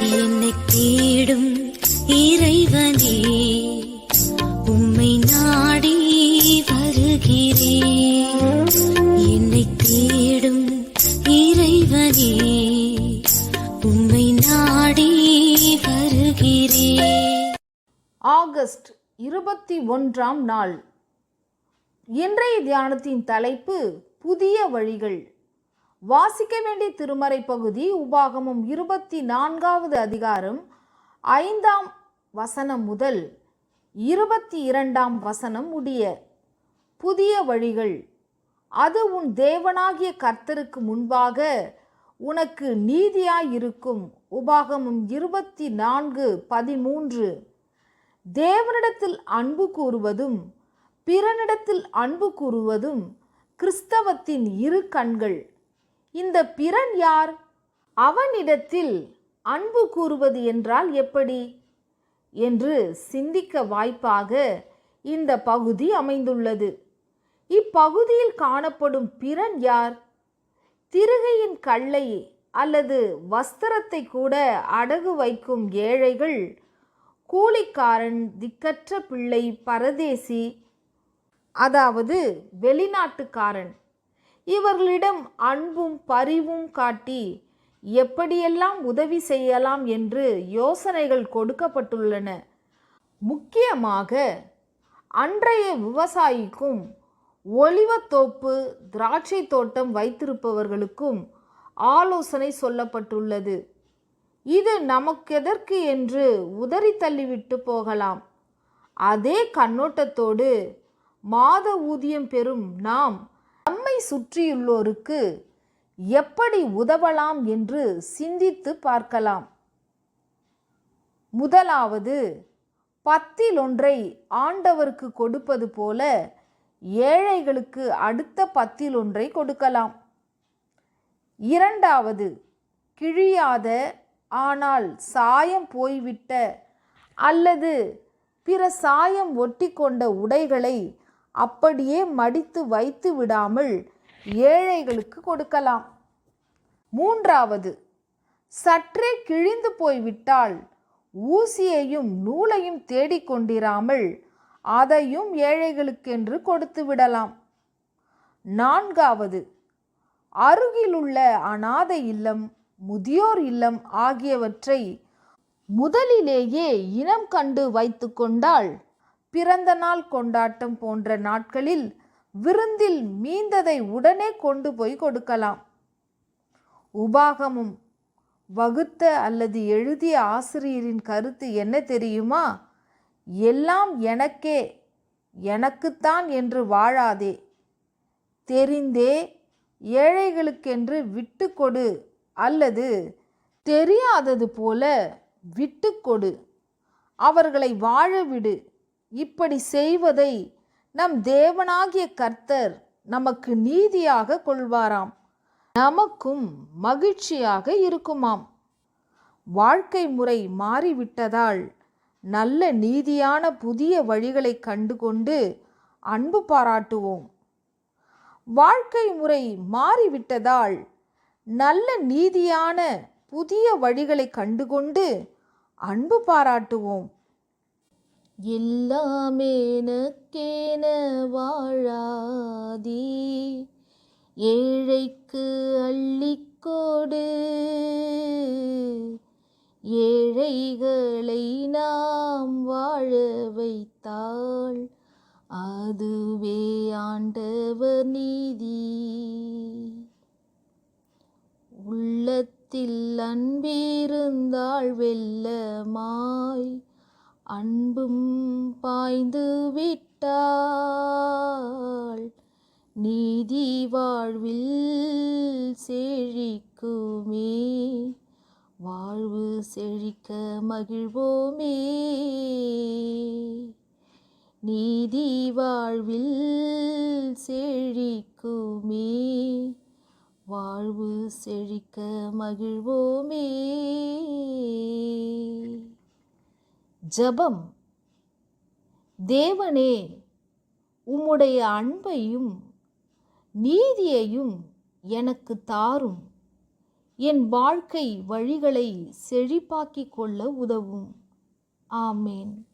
என்னை தேடும் இறைவனே உம்மை நாடி வருகிறேன். என்னை தேடும் இறைவனே உம்மை நாடி வருகிறேன். ஆகஸ்ட் இருபத்தி ஒன்றாம் நாள். இன்றைய தியானத்தின் தலைப்பு புதிய வழிகள். வாசிக்க வேண்டிய திருமறை பகுதி உபாகமும் இருபத்தி நான்காவது அதிகாரம் ஐந்தாம் வசனம் முதல் இருபத்தி இரண்டாம் வசனம் முடிய புதிய வழிகள். அது உன் தேவனாகிய கர்த்தருக்கு முன்பாக உனக்கு நீதியாயிருக்கும். உபாகமும் இருபத்தி நான்கு பதிமூன்று. தேவனிடத்தில் அன்பு கூறுவதும் பிறனிடத்தில் அன்பு கூறுவதும் கிறிஸ்தவத்தின் இரு கண்கள். இந்த பிறன் யார்? அவனிடத்தில் அன்பு கூறுவது என்றால் எப்படி? என்று சிந்திக்க வாய்ப்பாக இந்த பகுதி அமைந்துள்ளது. இப்பகுதியில் காணப்படும் பிறன் யார்? திருகையின் கல்லை அல்லது வஸ்திரத்தை கூட அடகு வைக்கும் ஏழைகள் கூலிக்காரன் திக்கற்ற பிள்ளை பரதேசி அதாவது வெளிநாட்டுக்காரன் இவர்களிடம் அன்பும் பரிவும் காட்டி எப்படியெல்லாம் உதவி செய்யலாம் என்று யோசனைகள் கொடுக்கப்பட்டுள்ளன. முக்கியமாக அன்றைய விவசாயிக்கும் ஒளிவத்தோப்பு திராட்சை தோட்டம் வைத்திருப்பவர்களுக்கும் ஆலோசனை சொல்லப்பட்டுள்ளது. இது நமக்கெதற்கு என்று உதறி தள்ளிவிட்டு போகலாம். அதே கண்ணோட்டத்தோடு மாத ஊதியம் பெறும் நாம் நம்மை சுற்றியுள்ளோருக்கு எப்படி உதவலாம் என்று சிந்தித்து பார்க்கலாம். முதலாவது பத்தில் ஒன்றை ஆண்டவருக்கு கொடுப்பது போல ஏழைகளுக்கு அடுத்த பத்தில் ஒன்றை கொடுக்கலாம். இரண்டாவது கிழியாத ஆனால் சாயம் போய்விட்ட அல்லது பிற சாயம் ஒட்டி கொண்ட உடைகளை அப்படியே மடித்து வைத்து விடாமல் ஏழைகளுக்கு கொடுக்கலாம். மூன்றாவது சற்றே கிழிந்து போய்விட்டால் ஊசியையும் நூலையும் தேடிக்கொண்டிராமல் அதையும் ஏழைகளுக்கென்று கொடுத்து விடலாம். நான்காவது அருகிலுள்ள அனாதை இல்லம் முதியோர் இல்லம் ஆகியவற்றை முதலிலேயே இனம் கண்டு வைத்து கொண்டால் பிறந்த நாள் கொண்டாட்டம் போன்ற நாட்களில் விருந்தில் மீந்ததை உடனே கொண்டு போய் கொடுக்கலாம். உபாகமும் வகுத்த அல்லது எழுதிய ஆசிரியரின் கருத்து என்ன தெரியுமா? எல்லாம் எனக்கே எனக்குத்தான் என்று வாழாதே. தெரிந்தே ஏழைகளுக்கென்று விட்டு கொடு அல்லது தெரியாதது போல விட்டு கொடு. அவர்களை வாழ விடு. இப்படி செய்வதை நம் தேவனாகிய கர்த்தர் நமக்கு நீதியாக கொள்வாராம். நமக்கும் மகிழ்ச்சியாக இருக்குமாம். வாழ்க்கை முறை மாறிவிட்டதால் நல்ல நீதியான புதிய வழிகளை கண்டுகொண்டு அன்பு பாராட்டுவோம். வாழ்க்கை முறை மாறிவிட்டதால் நல்ல நீதியான புதிய வழிகளை கண்டுகொண்டு அன்பு பாராட்டுவோம். எல்லாமேனக்கேன எனக்கேன ஏழைக்கு அள்ளிக்கோடு. ஏழைகளை நாம் வாழ வைத்தாள் அதுவே ஆண்டவர் நீதி. உள்ளத்தில் அன்பிருந்தாள் வெள்ளமாய் அன்பும் பாய்ந்து விட்டாள் நீதி வாழ்வில் செழிக்குமே. வாழ்வு செழிக்க மகிழ்வோமே. நீதி வாழ்வில் செழிக்குமே. வாழ்வு செழிக்க மகிழ்வோமே. ஜபம். தேவனே உம்முடைய அன்பையும் நீதியையும் எனக்கு தாரும். என் வாழ்க்கை வழிகளை செழிப்பாக்கிக் கொள்ள உதவும். ஆமேன்.